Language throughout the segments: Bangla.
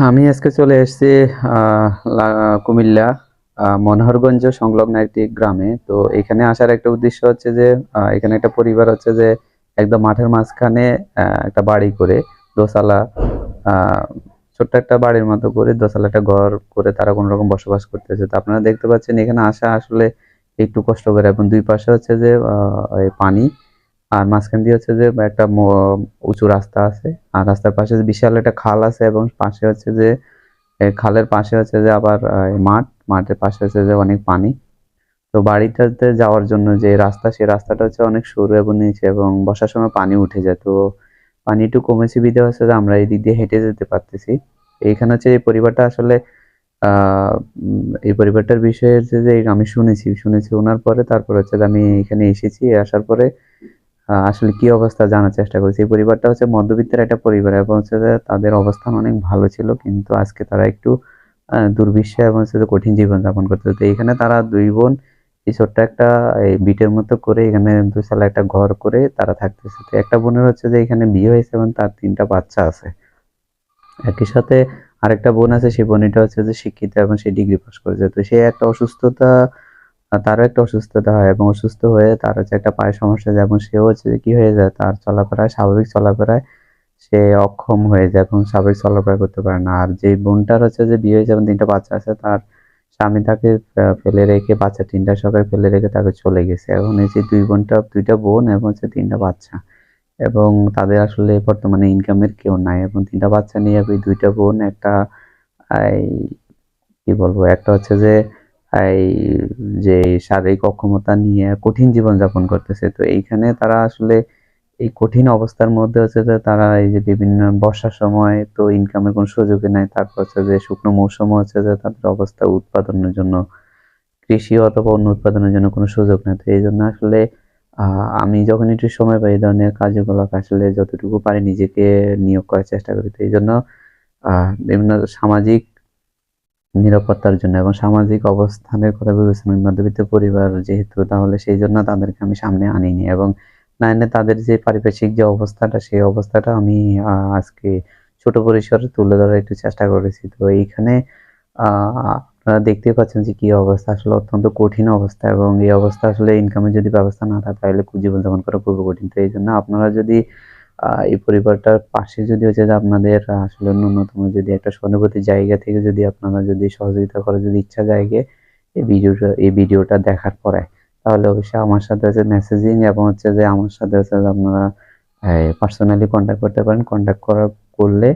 আমি আজকে চলে এসেছি কুমিল্লা মনোহরগঞ্জ সংলগ্ন একটি গ্রামে। তো এখানে আসার একটা উদ্দেশ্য হচ্ছে যে এখানে একটা পরিবার হচ্ছে যে, একদম মাঠের মাঝখানে একটা বাড়ি করে দোসালা ছোট্ট একটা বাড়ির মতো করে দোসালা একটা ঘর করে তারা কোনো রকম বসবাস করতেছে। তো আপনারা দেখতে পাচ্ছেন এখানে আসা আসলে একটু কষ্ট করে। এবং দুই পাশে হচ্ছে যে পানি আর মাঝখান দিয়ে হচ্ছে যে একটা উঁচু রাস্তা আছে। আর রাস্তার পাশে বিশাল একটা খাল আছে এবং পাশে হচ্ছে যে খালের পাশে হচ্ছে যে আবার মাঠ। মাঠের পাশে হচ্ছে যে অনেক পানি। তো বাড়িটাতে যাওয়ার জন্য যে রাস্তা সেই রাস্তাটা হচ্ছে অনেক সরু এবং নিচে এবং বর্ষার সময় পানি উঠে যায়। তো পানি একটু কমেছে বিধে হচ্ছে যে আমরা এই দিক দিয়ে হেঁটে যেতে পারতেছি। এইখানে হচ্ছে এই পরিবারটা আসলে এই পরিবারটার বিষয়ে হচ্ছে যে আমি শুনেছি শুনেছি ওনার পরে। তারপর হচ্ছে যে আমি এখানে এসেছি। আসার পরে আসলে কি অবস্থা জানার চেষ্টা করেছি। এই পরিবারটা হচ্ছে মধ্যবিত্তের একটা পরিবার এবং হচ্ছে তাদের অবস্থান অনেক ভালো ছিল, কিন্তু আজকে তারা একটু দুর্বিষহ এবং হচ্ছে কঠিন জীবন যাপন করতে তো এখানে তারা দুই বোন, এই ছোট্ট একটা বিটের মতো করে এখানে দুসালা একটা ঘর করে তারা থাকতেছে। তো একটা বোনের হচ্ছে যে এখানে বিয়ে হয়েছে এবং তার তিনটা বাচ্চা আছে। একই সাথে আরেকটা বোন আছে, সেই বোনটা হচ্ছে যে শিক্ষিত এবং সে ডিগ্রি পাস করেছে। তো সে একটা অসুস্থতা তারও একটা অসুস্থতা হয় এবং অসুস্থ হয়ে তার হচ্ছে একটা পায়ের সমস্যা যায় এবং সেও হচ্ছে কি হয়ে যায়, তার চলাফেরায়, স্বাভাবিক চলাফেরায় সে অক্ষম হয়ে যায় এবং স্বাভাবিক চলাফেরা করতে পারে না। আর যে বোনটার হচ্ছে যে বিয়ে হয়েছে এবং তিনটা বাচ্চা আছে, তার স্বামী তাকে ফেলে রেখে, বাচ্চা তিনটা সবাই ফেলে রেখে তাকে চলে গেছে। এখন এই যে দুই বোনটা, দুইটা বোন এবং হচ্ছে তিনটা বাচ্চা এবং তাদের আসলে বর্তমানে ইনকামের কেউ নাই এবং তিনটা বাচ্চা নিয়ে দুইটা বোন, একটা, এই, কি বলব, একটা হচ্ছে যে এই যে শারীরিক অক্ষমতা নিয়ে কঠিন জীবন যাপন করতেছে, তো এইখানে তারা আসলে এই কঠিন অবস্থার মধ্যে হচ্ছে যে তারা এই যে বিভিন্ন বর্ষার সময় তো ইনকামের কোনো সুযোগই নাই, তারপর হচ্ছে যে শুকনো মৌসুম হচ্ছে যে তাদের অবস্থা উৎপাদনের জন্য, কৃষি অথবা অন্য উৎপাদনের জন্য কোনো সুযোগ নেই। তো এই জন্য আসলে আমি যখন একটু সময় পাই এই ধরনের কার্যকলাপ আসলে যতটুকু পারি নিজেকে নিয়োগ করার চেষ্টা করি। তো এই জন্য বিভিন্ন সামাজিক নিরাপত্তার জন্য এবং সামাজিক অবস্থানের কথা বিবেচনায় মধ্যবিত্ত পরিবার যেহেতু, তাহলে সেই জন্য তাদেরকে আমি সামনে আনিনি এবং না এনে তাদের যে পারিপার্শ্বিক যে অবস্থাটা, সেই অবস্থাটা আমি আজকে ছোট পরিসরে তুলে ধরার একটু চেষ্টা করেছি। তো এইখানে আপনারা দেখতেই পাচ্ছেন যে কি অবস্থা। আসলে অত্যন্ত কঠিন অবস্থা এবং এই অবস্থা আসলে ইনকামের যদি ব্যবস্থা না থাকে, তাহলে জীবনযাপন করা খুবই কঠিন। তো এই জন্য আপনারা যদি এই পরিবারটার পাশে যদি হচ্ছে যে আপনাদের আসলে ন্যূনতম যদি একটা সহানুভূতি জায়গা থেকে যদি আপনারা যদি সহযোগিতা করার যদি ইচ্ছা জাগে এই ভিডিওটা এই ভিডিওটা দেখার পরে, তাহলে অবশ্যই আমার সাথে হচ্ছে মেসেজিং এবং হচ্ছে যে আমার সাথে হচ্ছে আপনারা পার্সোনালি কন্ট্যাক্ট করতে পারেন। কন্ট্যাক্ট করার করলে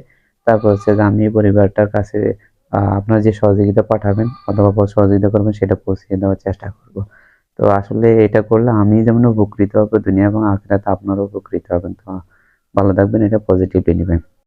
তারপর হচ্ছে যে আমি পরিবারটার কাছে আপনারা যে সহযোগিতা পাঠাবেন অথবা সহযোগিতা করবেন সেটা পৌঁছিয়ে দেওয়ার চেষ্টা করব। তো আসলে এটা করলে আমি যেমন উপকৃত হব দুনিয়া এবং আখেরাতে আপনারও উপকৃত হবেন। তো ভালো থাকবেন এটা পজিটিভলি নেবেন